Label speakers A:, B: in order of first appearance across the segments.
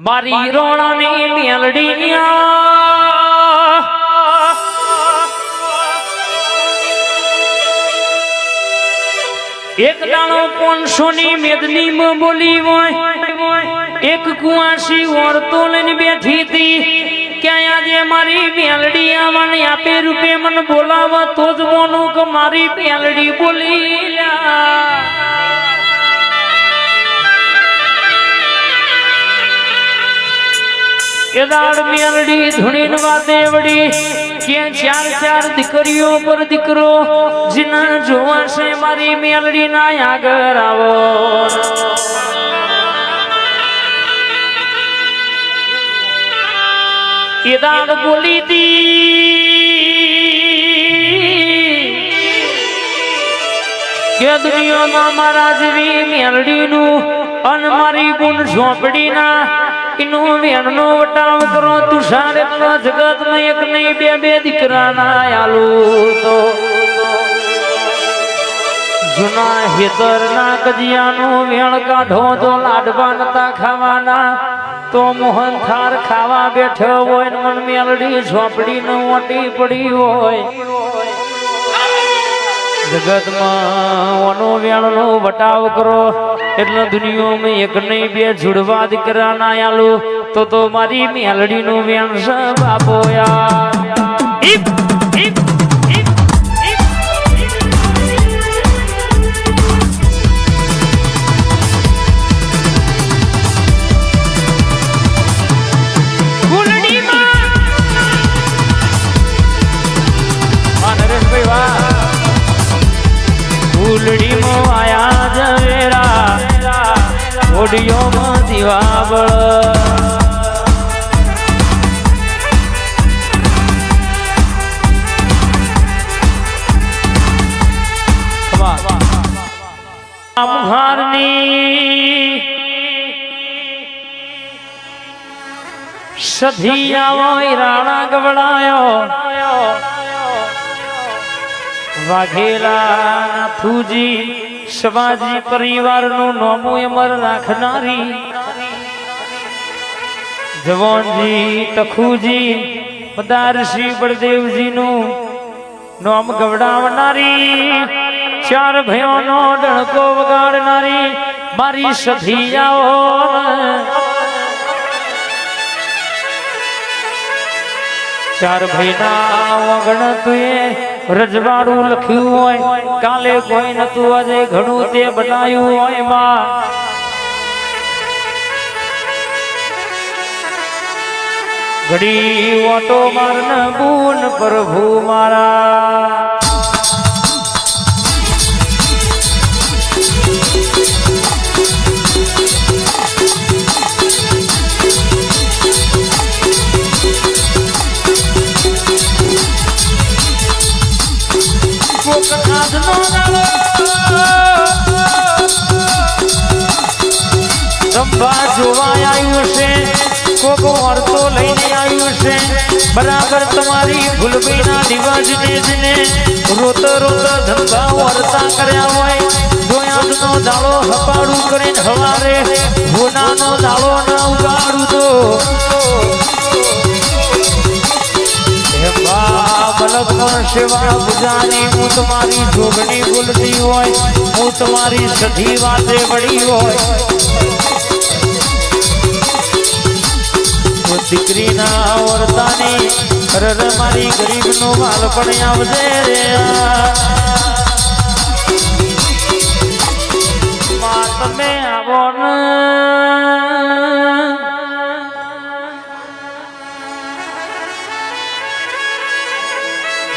A: મારી રોણાની મેલડી એક દાણો પોનસો ની મેદની બોલી હોય. એક કુવાસી ઓરતો લઈને બેઠી હતી. ક્યાં આજે મારી મેલડી આવવાની આપે રૂપે મને બોલાવા તો જ મોનું કે મારી મેલડી બોલી લ્યા. કેદાર મેલડી ધૂણીન વાતે વડી કે ચાર ચાર દીકરીઓ પર દીકરો, જીના જોવાશે મારી મેલડી ના આગળ આવો. કેદાર બોલી દી કે દુનિયામાં મારા જેવી મેલડીનું અન મારી ગુણ ઝોપડીના એનું વેણનો વટાવ કરો, તુષાર એટલો જગતમાં એક નહીં, બે બે દીકરાના આલુ તો. જૂના હેતરના કજિયાનું વેણ કાઢો તો લાડવા નતા ખાવાના, તો મોહન થાર ખાવા બેઠો હોય મન મેલડી ઝોપડી નું ઓટી પડી હોય. જગતમાં ઓનો વેણનો વટાવ કરો. એટલે દુનિયામાં એક નહીં, બે જુડવા દીકરા ના આલું તો તો મારી મેલડીનું વેણ છે બાપો યાર. ઓડિયોમાં દિવાબળ સધિયાવો રાણા ગવડાયો. વાઘેલા થુજી શિવાજી પરિવારનું નોમું રાખનારી જવાનજી તખુજી પદારસિંહ બળદેવજીનું નોમ ગવડાવનારી, ચાર ભયોનો ડણકો વગાડનારી મારી સધિયાઓ. ચાર ભાઈના રજવાડું લખ્યું હોય, કાલે કોઈ નતું આજે ઘણું તે બનાવ્યું હોયમાં ઘડી ઓટો મારન બૂન પ્રભુ મારા. લઈને આવ્યું છે. બરાબર તમારી ભૂલભીના દિવસને જને રોત રોત ધંધા વર્તા કર્યા હોય દોયાદનો દાળો હપાડું કરીને હવારે હોનાનો દાળો ના ઉગાડું તો. સેવા બુજાની હું તમારી જોગણી બોલતી હોય, હું તમારી સધી વાતે વળી હોય. દીકરીના વર્તાની રર મારી ગરીબ નો માલ પણ આવજે રે. તમે આવો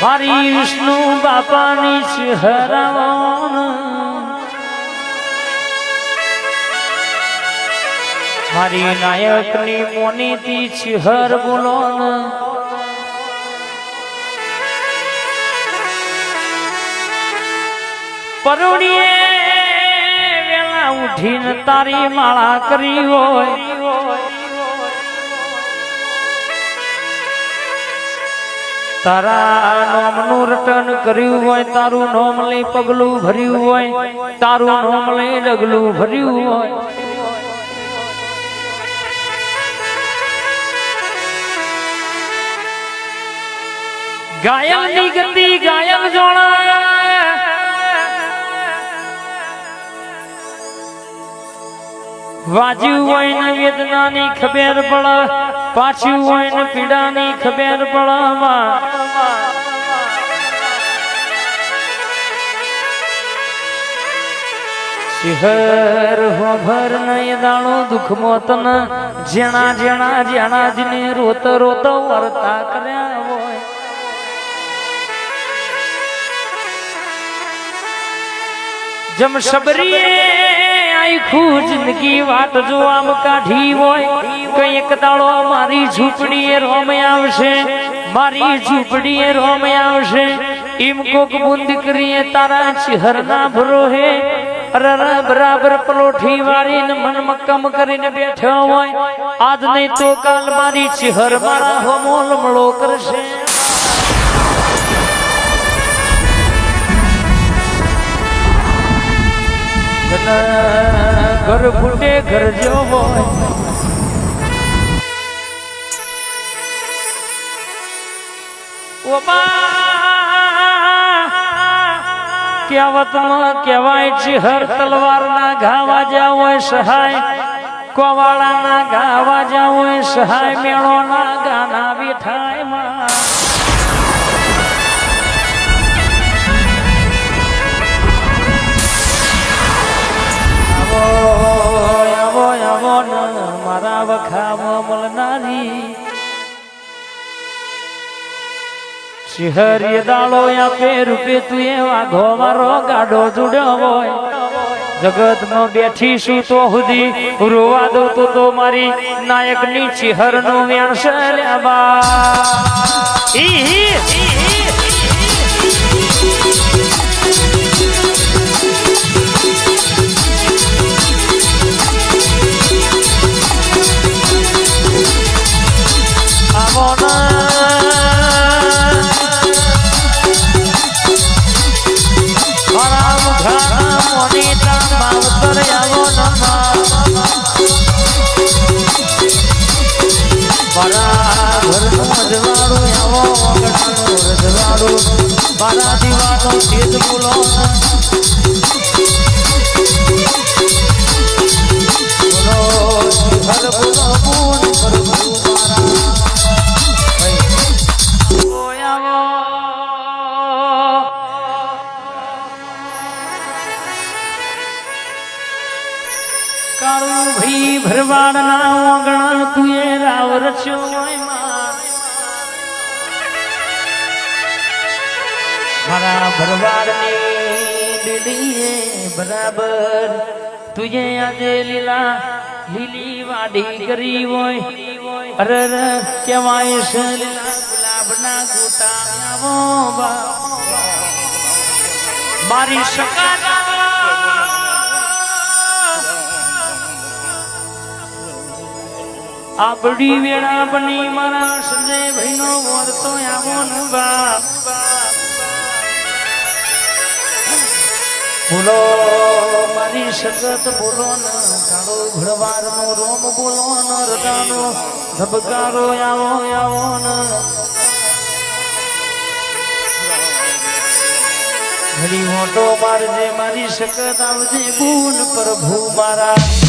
A: મારી વિષ્ણુ બાપાની ચહેરાવણ મારી નાયકની મોનીતી છિહર બોલો પરુણીએ વેલા ઉઠીને તારી માળા કરી હોય. તારા નોમનું રટન કર્યું હોય, તારું નોમ લઈ પગલું ભર્યું હોય, તારું નોમ લઈ ડગલું ભર્યું હોય. ગાયલની ગતિ ગાયલ જોણા। વાજ્યું હોય ને વેદનાની ખબર પડ પાછું હોય ને પીડાની ખબર પડે શિહર હોભર નય દાણો દુઃખ મોતન જેણા જેણા જેણા જને રોત રોત વર્તા કર્યા જમ શબરીએ જિંદગી વાત જો આમ કાઢી હોય, કંઈક દાડો મારી ઝૂંપડીએ રોમ આવશે, મારી ઝૂંપડીએ રોમ આવશે, એમ કોક બુંદ કરીએ તારા ચિહર ના ભરોહે બરાબર પલોઠી વાળીને મન મક્કમ કરીને બેઠો હોય, આજ નહીં તો કાલ મારી ચિહર મારા હોમો મળો કરશે. ઘર ફૂટે ઘર જો હોય. ઓ કહેવતમાં કહેવાય છે હર તલવારના ઘા વાજ્યા હોય સહાય. કોવાળાના ઘાવા વાજ્યા હોય સહાય. મેળોના ગાના બેઠાય શિહરીય દાળો આપે રૂપે તું એ વાઘો મારો ગાડો જુડ્યો હોય. જગતમાં બેઠી છું તો સુધી રોવા દો તો તો મારી નાયકની ચિહરનું વ્યાસ લેવા ઈ. કાળું ભઈ ભરવાડ ના ઓગણ તુએ રાવ રચ્યો મારા ભરવાડની લીલીએ બરાબર. તુજે આજે લીલા લીલી વાડી કરી હોય. અરે કેવાય છે લીલા ગુલાબના ગોટા આવો. મારી સકાના આપડી વેળા બની મારા સંજય ભાઈ નો વર્તો આવો ન બા. બોલો મારી સગત બોલો ન કાળો ઘડવાર નો રોમ બોલો ન રદાનો ધબકારો આવો આવો ન. હરી મોટો મારજે મારી સગત આવજે ગુણ પ્રભુ મારા.